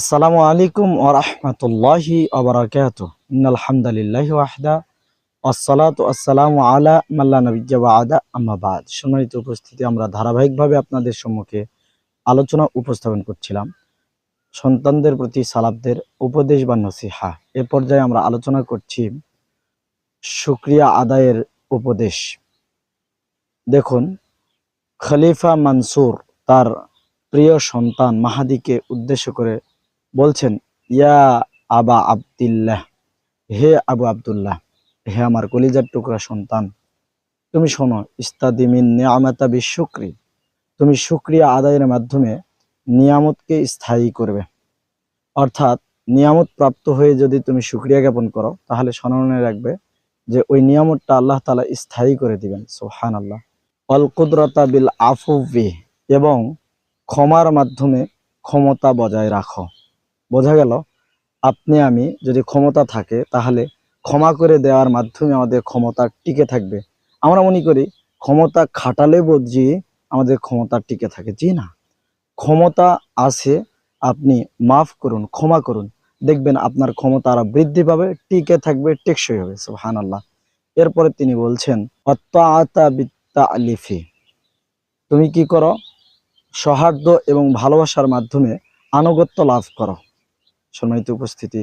আসসালামু আলাইকুম ওরহমতুল্লাহি ওবরাকাত ইন্নাল হামদুলিল্লাহি ওয়াহদা আসসালাতু আসসালামু আলা মাল্লা নবিজ্জা ওয়াদা আম্মা বাদ। সম্মানিত উপস্থিতি, আমরা ধারাবাহিকভাবে আপনাদের সম্মুখে আলোচনা উপস্থাপন করছিলাম। সন্তানদের প্রতি সালাবদের উপদেশ বা নসিহা, এ পর্যায়ে আমরা আলোচনা করছি শুক্রিয়া আদায়ের উপদেশ। দেখুন, খলিফা মানসুর তার প্রিয় সন্তান মাহাদিকে উদ্দেশ্য করে বলছেন, ইয়া আবা আবদুল্লাহ, হে আবু আবদুল্লাহ, হে আমার কলিজার টুকরা সন্তান, তুমি শোনো ইস্তাদিমিন নিয়ামাতা বিশুক্রি, তুমি শুক্রিয়া আদায়ের মাধ্যমে নিয়ামতকে স্থায়ী করবে। অর্থাৎ নিয়ামত প্রাপ্ত হয়ে যদি তুমি শুক্রিয়া জ্ঞাপন করো, তাহলে স্মরণে রাখবে যে ওই নিয়ামতটা আল্লাহ তালা স্থায়ী করে দিবেন সোহান আল্লাহ অল কুদরতা বিল আফুবি এবং ক্ষমার মাধ্যমে ক্ষমতা বজায় রাখো। বোঝা গেল, আপনি, আমি যদি ক্ষমতা থাকে, তাহলে ক্ষমা করে দেওয়ার মাধ্যমে আমাদের ক্ষমতা টিকে থাকবে। আমরা মনে করি ক্ষমতা খাটালে বুঝি আমাদের ক্ষমতা টিকে থাকে, জি না? ক্ষমতা আছে, আপনি মাফ করুন, ক্ষমা করুন। দেখবেন আপনার ক্ষমতা আরও বৃদ্ধি পাবে, টিকে থাকবে, টেকসই হবে সুহান আল্লাহ এরপরে তিনি বলছেন তুমি কি করো? সৌহার্দ্য এবং ভালোবাসার মাধ্যমে আনুগত্য লাভ করো। সম্মানিত উপস্থিতি,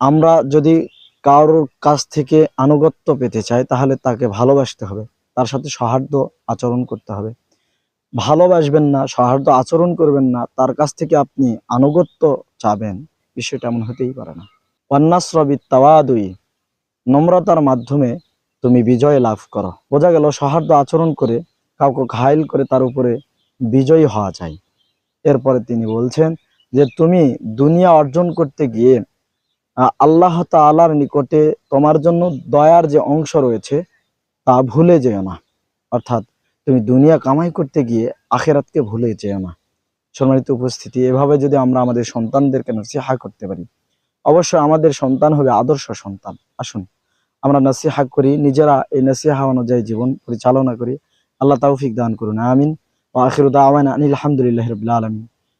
আমরা যদি কারোর কাছ থেকে আনুগত্য পেতে চাই, তাহলে তাকে ভালোবাসতে হবে। তার সাথে সৌহার্দ্য আচরণ করতে হবে। ভালোবাসবেন না, সৌহার্দ্য আচরণ করবেন না, তার কাছ থেকে আপনি আনুগত্য চাবেন, বিষয়টা এমন হতেই পারে না। অন্যাশ্রবি তাওয়াদুই নম্রতার মাধ্যমে তুমি বিজয় লাভ করো। বোঝা গেল, সৌহার্দ্য আচরণ করে কাউকে ঘায়ল করে তার উপরে বিজয়ী হওয়া যায় এরপরে তিনি বলছেন যে তুমি দুনিয়া অর্জন করতে গিয়ে আল্লাহ তালার নিকটে তোমার জন্য দয়ার যে অংশ রয়েছে, তা ভুলে যেও না। অর্থাৎ তুমি দুনিয়া কামাই করতে গিয়ে আখেরাতকে ভুলে যেও না। সম্মানিত উপস্থিতি, এভাবে যদি আমরা আমাদের সন্তানদেরকে নসিহা করতে পারি, অবশ্যই আমাদের সন্তান হবে আদর্শ সন্তান। আসুন, আমরা নসিহা করি, নিজেরা এই নসিহা অনুযায়ী জীবন পরিচালনা করি। আল্লাহ তাউফিক দান করুন, আমিন। ও আখিরুদ্দাওয়ান আনিল আলহামদুলিল্লাহ রবিল্লা আলমিন।